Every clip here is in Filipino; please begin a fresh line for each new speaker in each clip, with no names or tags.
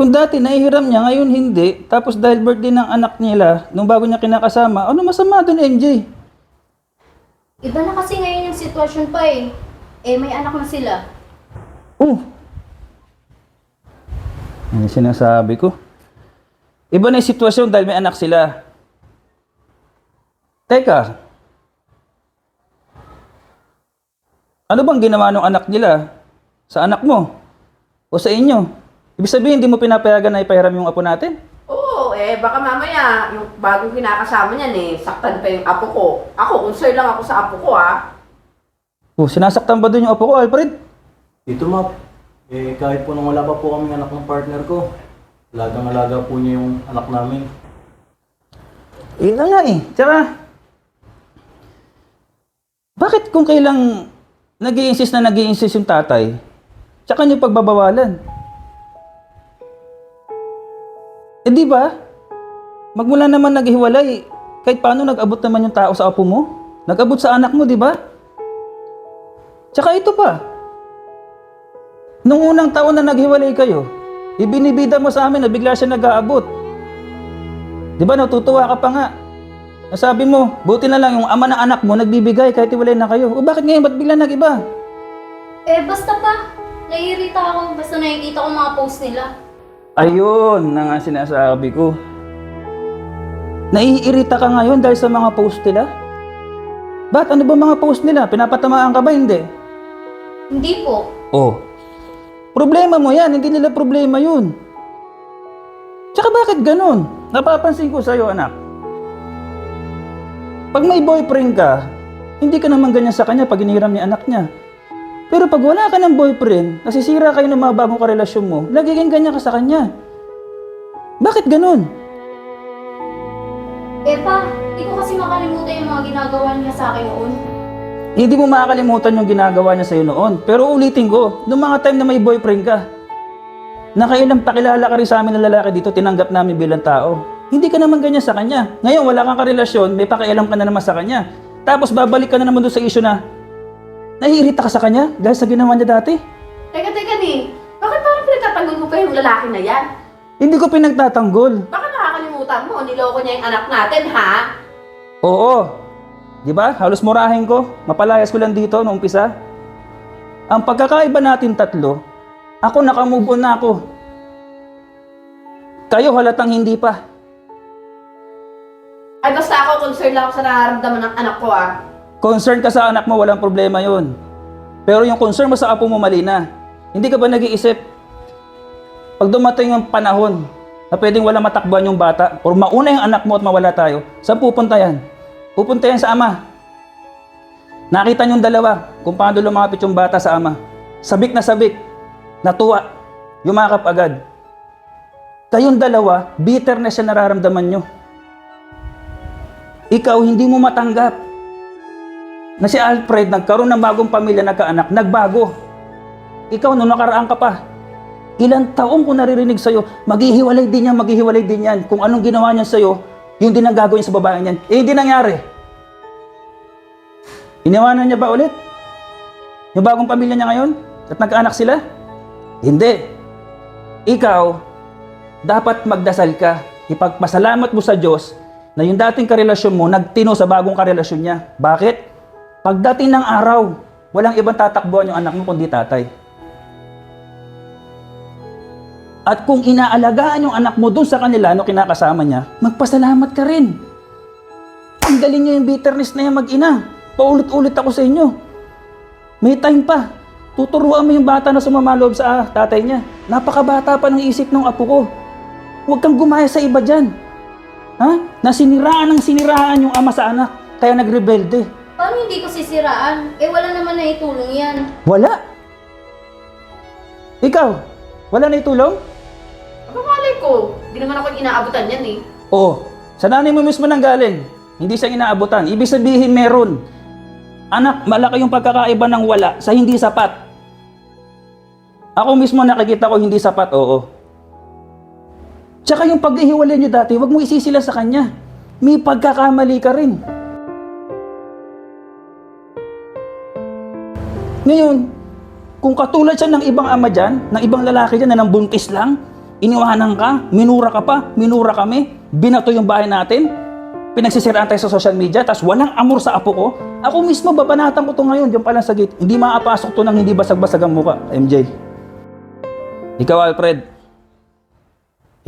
Kung dati nahihiram niya, ngayon hindi, tapos dahil birthday ng anak nila, nung bago niya kinakasama, ano masama doon, MJ?
Iba na kasi ngayon yung sitwasyon pa eh. Eh, may anak na sila.
Oh! Ano yung sinasabi ko? Iba na yung sitwasyon dahil may anak sila. Teka. Ano bang ginawa ng anak nila? Sa anak mo? O sa inyo? Ibig sabihin, hindi mo pinapayagan na ipahiram yung apo natin?
Oo, eh baka mamaya yung bagong kinakasama niyan eh, saktan pa yung apo ko. Ako, concern lang ako sa apo ko ah.
Oh, sinasaktan ba doon yung apo ko, Alfred?
Dito ma'am, eh kahit po nung wala pa po kami anak ng partner ko, alagang-alaga po niya yung anak namin.
Eh, na nga eh. Tsaka, bakit kung kailang nag insist na nag insist yung tatay, tsaka niyo pagbabawalan? Eh di ba? Magmula naman naghiwalay, kahit paano nag-abot naman yung tao sa apo mo? Nag-abot sa anak mo, di ba? Tsaka ito pa. Nung unang taon na naghiwalay kayo, ibinibida mo sa amin na bigla siya nag-aabot. Di ba natutuwa ka pa nga? Nasabi mo, buti na lang yung ama ng anak mo nagbibigay kahit iwalay na kayo. O bakit ngayon, ba't bigla nag-iba?
Eh, basta pa. Naiirita ako basta nakikita ko mga post nila.
Ayun na nga sinasabi ko. Naiirita ka ngayon dahil sa mga post nila? Ba't ano ba mga post nila? Pinapatamaan ka ba? Hindi.
Hindi po.
Oh. Problema mo yan, hindi nila problema yun. Tsaka bakit ganun? Napapansin ko sa'yo, anak. Pag may boyfriend ka, hindi ka naman ganyan sa kanya pag inihiram niya anak niya. Pero pag wala ka ng boyfriend, nasisira kayo ng mga bagong karelasyon mo, lagi kang ganyan ka sa kanya. Bakit ganun?
Eh, pa, hindi ko kasi makalimutan yung mga ginagawa niya sa akin noon.
Hindi mo makakalimutan yung ginagawa niya sa'yo noon. Pero ulitin ko, noong mga time na may boyfriend ka, nakailang pakilala ka rin sa amin ng lalaki dito, tinanggap namin bilang tao. Hindi ka naman ganyan sa kanya. Ngayon, wala kang karelasyon, may pakialam ka na naman sa kanya. Tapos babalik ka na naman doon sa issue na, naiirita ka sa kanya dahil sa ginawa niya dati.
Teka, teka ni, bakit parang pinagtatanggol mo pa yung lalaki na yan?
Hindi ko pinagtatanggol.
Baka nakakalimutan mo, niloko niya yung anak natin ha?
Oo. Di ba? Halos murahin ko. Mapalayas ko lang dito noong umpisa. Ang pagkakaiba natin tatlo, ako nakamove on na ako. Kayo halatang hindi pa.
Ay basta ako, concern lang ako sa nararamdaman ng anak ko ah.
Concern ka sa anak mo, walang problema yun. Pero yung concern mo sa apo mo, mali na. Hindi ka ba nag-iisip? Pag dumating yung panahon na pwedeng wala matakbuhan yung bata or mauna yung anak mo at mawala tayo, saan pupunta yan? Pupunta yan sa ama. Nakita niyong dalawa kung paano lumapit yung bata sa ama. Sabik na sabik. Natuwa. Yumakap agad. Kayong dalawa, bitterness siya nararamdaman nyo. Ikaw hindi mo matanggap na si Alfred nagkaroon ng bagong pamilya, nagkaanak, nagbago. Ikaw, nung nakaraan ka pa, ilang taong ko naririnig sa'yo, maghihiwalay din yan, maghihiwalay din yan. Kung anong ginawa niya sa'yo, yun din ang gagawin sa babae niyan. Eh, hindi nangyari. Iniwanan niya ba ulit? Yung bagong pamilya niya ngayon? At nagkaanak sila? Hindi. Ikaw, dapat magdasal ka. Ipagpasalamat mo sa Diyos na yung dating karelasyon mo nagtino sa bagong karelasyon niya. Bakit? Pagdating ng araw, walang ibang tatakbuhan yung anak mo kundi tatay. At kung inaalagaan yung anak mo dun sa kanila no kinakasama niya, magpasalamat ka rin. Tanggalin niyo yung bitterness na yan mag-ina. Paulit-ulit ako sa inyo. May time pa. Tuturuan mo yung bata na sumamaloob sa ah, tatay niya. Napakabata pa ng isip ng apo ko. Huwag kang gumaya sa iba dyan. Ha? Nasiniraan ng siniraan yung ama sa anak. Kaya nagrebelde.
Paano hindi ko sisiraan? Eh, wala naman na itulong yan.
Wala. Ikaw, wala na itulong?
Ano malay ko? Hindi naman ako inaabutan yan eh.
Oo. Sa nanay mo mismo nang galing. Hindi siya inaabutan. Ibig sabihin meron. Anak, malaki yung pagkakaiba ng wala sa hindi sapat. Ako mismo nakikita ko hindi sapat, oo. Tsaka yung pag-ihiwalay niyo dati, wag mo isisila sa kanya. May pagkakamali ka rin. Ngayon, kung katulad siya ng ibang ama dyan, ng ibang lalaki dyan na nang buntis lang, iniwanan ka, minura ka pa, minura kami, binato yung bahay natin, pinagsisiraan tayo sa social media, tapos walang amor sa apo ko. Ako mismo, babanatan ko to ngayon, diyan pa sa gate. Hindi maapasok to ng hindi basag-basag ang muka, MJ. Ikaw, Alfred,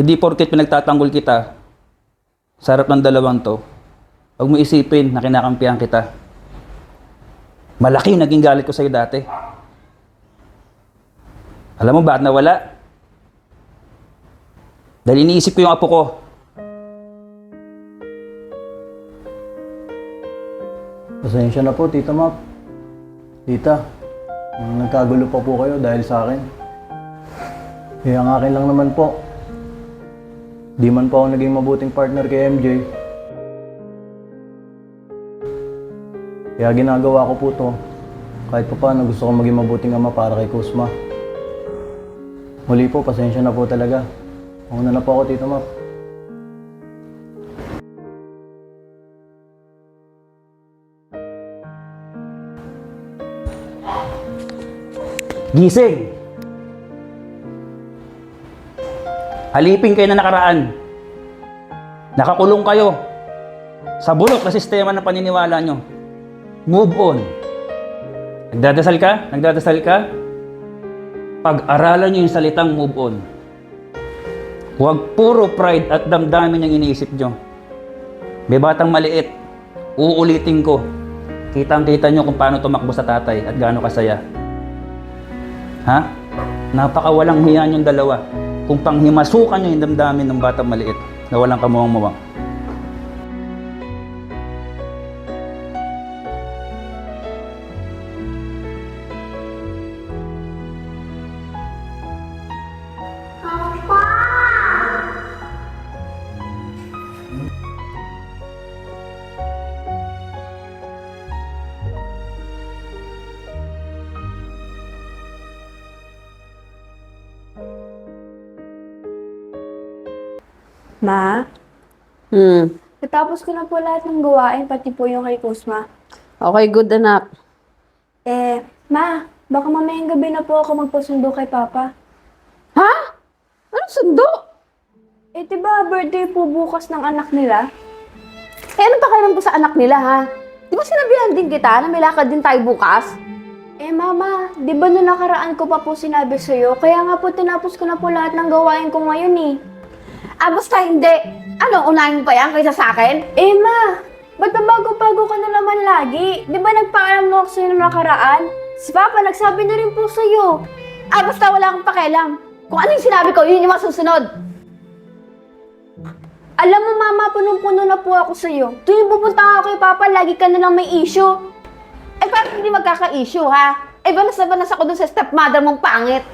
hindi porket pinagtatanggol kita, sa harap ng dalawang to, huwag mo isipin na kinakampihan kita. Malaki yung naging galit ko sa'yo dati. Alam mo bakit nawala? Dahil iniisip ko yung apo ko.
Pasensya na po, Tita Map. Tita, nagkagulo pa po kayo dahil sa akin. Eh, ang akin lang naman po. Di man po ako naging mabuting partner kay MJ. Kaya ginagawa ko po to. Kahit pa paano gusto ko maging mabuting ama para kay Kusma. Muli po, pasensya na po talaga. Una na po ako, Tita Map.
Gising! Halipin kayo na nakaraan. Nakakulong kayo sa bulok na sistema ng paniniwala nyo. Move on. Nagdadasal ka? Nagdadasal ka? Pag-aralan nyo yung salitang move on. Huwag puro pride at damdamin yung iniisip nyo. May batang maliit. Uulitin ko. Kitang-kita nyo kung paano tumakbo sa tatay at gaano kasaya. Ha? Napakawalang hiyan yung dalawa. Kung panghimasukan nyo yung damdamin ng batang maliit na walang kamuwang-muwang.
Ma,
Hmm.
natapos ko na po lahat ng gawain, pati po yung kay Kusma.
Okay, good anak.
Eh, ma, baka mamayang gabi na po ako magpasundo kay Papa.
Ha? Anong sundo?
Eh, di ba birthday po bukas ng anak nila?
Eh, ano pa kailan po sa anak nila, ha? Di ba sinabihan din kita na may lakad din tayo bukas?
Eh, mama, di ba noong nakaraan ko pa po sinabi sa'yo? Kaya nga po tinapos ko na po lahat ng gawain ko ngayon eh.
Ah, basta hindi. Ano, unahin mo pa yan kaysa sa akin?
Eh, ma, ba't ba bago-bago ka na naman lagi? Di ba nagpaalam mo ako sa'yo noong nakaraan? Si Papa nagsabi na rin po sa'yo.
Ah, basta wala akong pakialam. Kung ano yung sinabi ko, yun yung masusunod.
Alam mo, mama, punong-puno na po ako sa'yo. Tuwing pupunta ako kay Papa, lagi ka na lang may issue.
Eh, paano hindi magkaka-issue, ha? Eh, banas na banas ako dun sa stepmother mong pangit.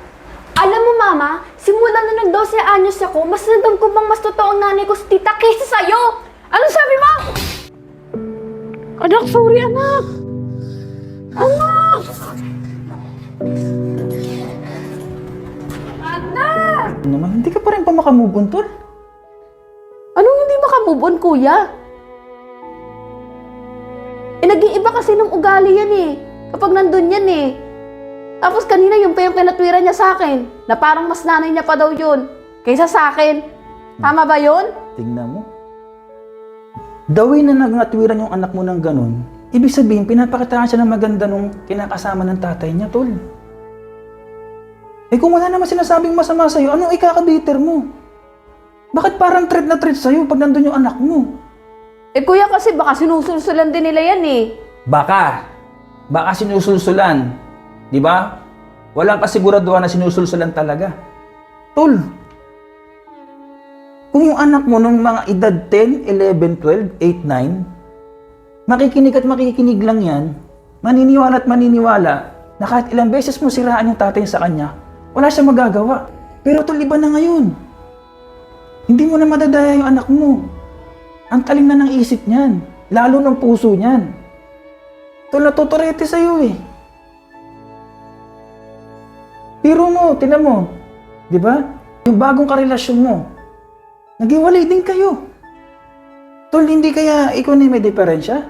Mama, simula na nag-12 anyos ako, mas nandam ko bang mas totoong nanay ko si tita kaysa sa'yo.
Anong sabi mo? Anak, sorry, anak. Anak!
Anak!
Ano naman, hindi ka pa rin pa makamove on, tol.
Anong hindi makamove on, kuya? Eh, nag-iiba kasi ng ugali yan eh. Kapag nandun yan eh. Tapos kanina yung pa yung pinatwira niya sa akin, na parang mas nanay niya pa daw yun, kaysa sa akin. Tama ba yun?
Tingnan mo. The way na nagngatwiran yung anak mo ng ganun, ibig sabihin, pinapakitaan siya ng maganda nung kinakasama ng tatay niya, tol. Eh kung wala naman sinasabing masama sa'yo, anong ikakabiter mo? Bakit parang threat na threat sa'yo pag nandun yung anak mo?
Eh kuya kasi baka sinusulsulan din nila yan eh.
Baka. Baka sinusulsulan. Di ba? Walang kasiguraduhan na sinusulsulan talaga. Tol, kung yung anak mo nung mga edad 10, 11, 12, 8, 9, makikinig at makikinig lang yan, maniniwala at maniniwala na kahit ilang beses mo siraan yung tatay sa kanya, wala siyang magagawa. Pero tol, iba na ngayon. Hindi mo na madadaya yung anak mo. Ang talim na ng isip niyan. Lalo ng puso niyan. Tol, natuturete sa'yo eh. Pero mo, tinan mo. Di ba? Yung bagong karelasyon mo, naghiwalay din kayo. Tol, hindi kaya ikaw na may diferensya?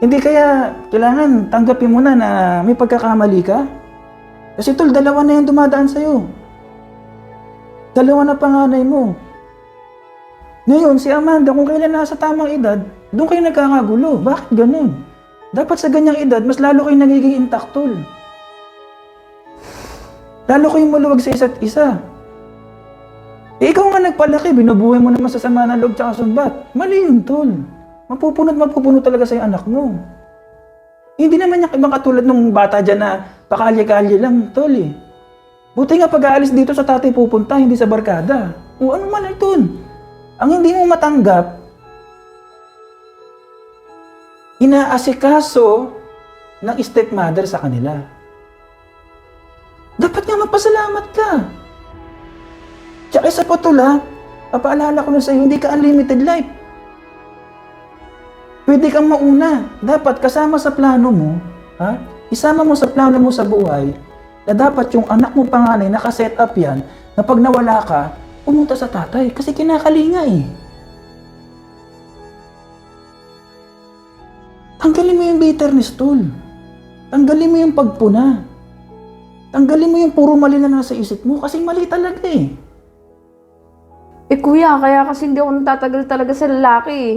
Hindi kaya kailangan tanggapin mo na na may pagkakamali ka? Kasi tol, dalawa na yung dumadaan sa'yo. Dalawa na panganay mo. Ngayon, si Amanda, kung kailan nasa tamang edad, doon kayo nagkakagulo. Bakit ganun? Dapat sa ganyang edad, mas lalo kayo nagiging intaktol. Lalo kayong maluwag sa isa't isa. Eh, ikaw nga nagpalaki, binubuhay mo naman sa sama ng loob tsaka sumbat. Mali yun, tol. Mapupunot, mapupunot talaga sa anak mo. Hindi naman yung ibang katulad nung bata dyan na pakalye-kalye lang, tol eh. Buti nga pag-aalis dito sa tatay pupunta, hindi sa barkada. O ano man ito? Ang hindi mo matanggap, inaasikaso ng stepmother sa kanila. Dapat nga magpasalamat ka. Tsaka isa pa tula, papaalala ko na sa'yo, hindi ka unlimited life. Pwede kang mauna. Dapat kasama sa plano mo, ha? Isama mo sa plano mo sa buhay na dapat yung anak mo panganay nakaset up yan na pag nawala ka, pumunta sa tatay kasi kinakalinga eh. Tanggalin mo yung bitterness, tol. Tanggalin mo yung pagpuna. Tanggalin mo yung puro mali na nasa isip mo kasi mali talaga eh.
Eh kuya, kaya kasi hindi ako natatagal talaga sa lalaki eh.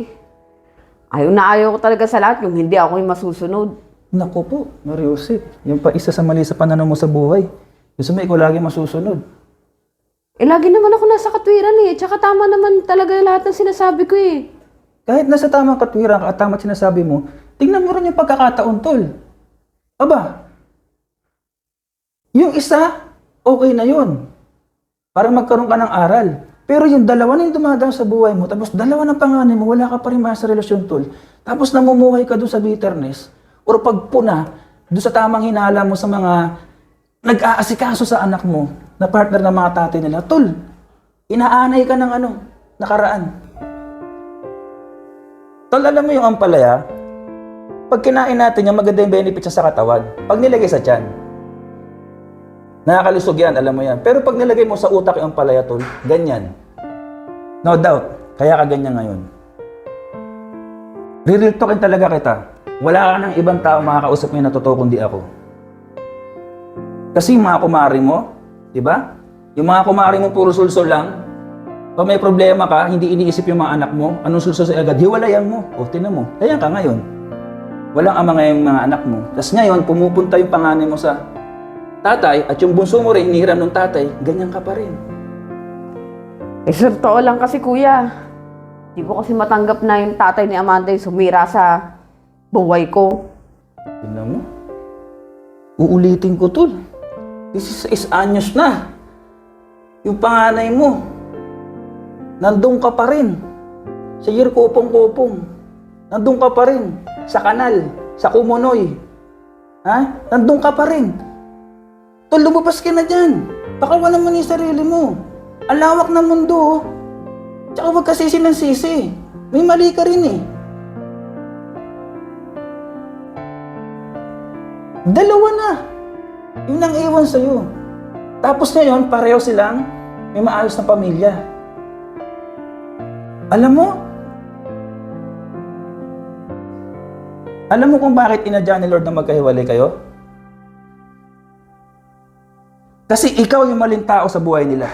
Ayaw na ayaw ko talaga sa lahat yung hindi ako yung masusunod.
Naku po, Mariusip. Yung pa isa sa mali sa pananaw mo sa buhay. Gusto mo ikaw lagi masusunod.
Eh lagi naman ako nasa katwiran eh. Tsaka tama naman talaga lahat ng sinasabi ko eh.
Kahit nasa tamang katwiran ka at tama sinasabi mo, tingnan mo rin yung pagkakataon, tol. Aba, yung isa, okay na yun. Para magkaroon ka ng aral. Pero yung dalawa na yung dumadaan sa buhay mo, tapos dalawa ng panganay mo, wala ka pa rin sa relasyon, tol. Tapos namumuhay ka doon sa bitterness, or pagpuna, doon sa tamang hinala mo sa mga nag-aasikaso sa anak mo, na partner ng mga tatay nila, tol, inaanay ka ng ano, nakaraan. Tol, alam mo yung ampalaya? Pag kinain natin yan, maganda yung benefit sa katawan. Pag nilagay sa tiyan, nakakalusog yan, alam mo yan. Pero pag nilagay mo sa utak yung ampalaya, tol, ganyan. No doubt, kaya ka ganyan ngayon. Real talkin talaga kita. Wala ka ng ibang tao makakausap ngayon na totoo kundi ako. Kasi yung mga kumari mo, di ba? Yung mga kumari mo puro sulsol lang, pag may problema ka, hindi iniisip yung mga anak mo, anong susunod sa agad, hiwalayan mo. O, tinan mo. Kaya ka ngayon. Walang ama ngayon mga anak mo. Tapos ngayon, pumupunta yung panganay mo sa tatay at yung bunso mo rin, hinihiram ng tatay, ganyan ka pa rin.
Eh sir, totoo lang kasi kuya. Di ko kasi matanggap na yung tatay ni Amanda yung sumira sa buhay ko.
Tingnan mo. Uulitin ko to. This is 6 anyos na. Yung panganay mo, nandun ka pa rin. Sa year kupong-kupong. Nandun ka pa rin. Sa kanal. Sa kumunoy. Ha? Nandun ka pa rin. Tol, lumabas ka na dyan. Pakawalan mo na yung sarili mo. Ang ng mundo, oh. Tsaka huwag ka sisi ng sisi. May mali ka rin eh. Dalawa na. Yun ang iwan sa'yo. Tapos ngayon, pareho silang may maayos na pamilya. Alam mo, alam mo kung bakit inadya ni Lord na magkahiwalay kayo? Kasi ikaw yung maling tao sa buhay nila.